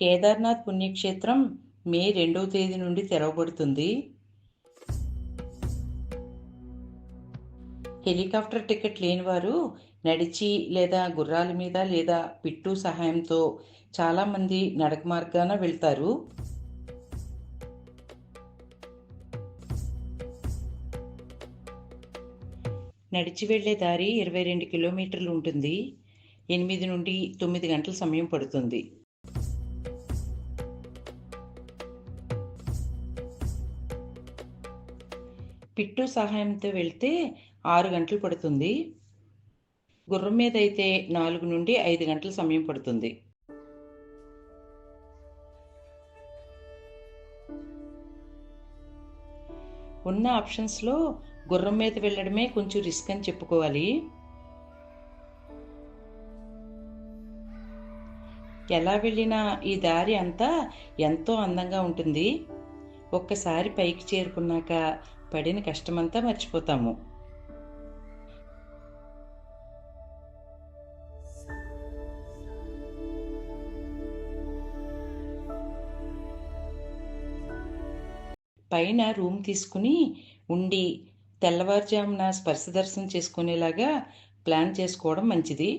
కేదార్నాథ్ పుణ్యక్షేత్రం మే రెండవ తేదీ నుండి తెరవబడుతుంది. హెలికాప్టర్ టికెట్ లేని వారు నడిచి లేదా గుర్రాల మీద లేదా పిట్టు సహాయంతో చాలామంది నడక మార్గాన వెళ్తారు. నడిచి వెళ్ళే దారి ఇరవై రెండు కిలోమీటర్లు ఉంటుంది. ఎనిమిది నుండి తొమ్మిది గంటల సమయం పడుతుంది. పిట్టు సహాయంతో వెళ్తే ఆరు గంటలు పడుతుంది. గుర్రం మీద అయితే నాలుగు నుండి ఐదు గంటల సమయం పడుతుంది. ఉన్న ఆప్షన్స్లో గుర్రం మీద వెళ్ళడమే కొంచెం రిస్క్ అని చెప్పుకోవాలి. ఎలా వెళ్ళినా ఈ దారి అంతా ఎంతో అందంగా ఉంటుంది. ఒక్కసారి పైకి చేరుకున్నాక పడిన కష్టమంతా మర్చిపోతాము. పైన రూమ్ తీసుకుని ఉండి తెల్లవారుజామున స్పర్శ దర్శనం చేసుకునేలాగా ప్లాన్ చేసుకోవడం మంచిది.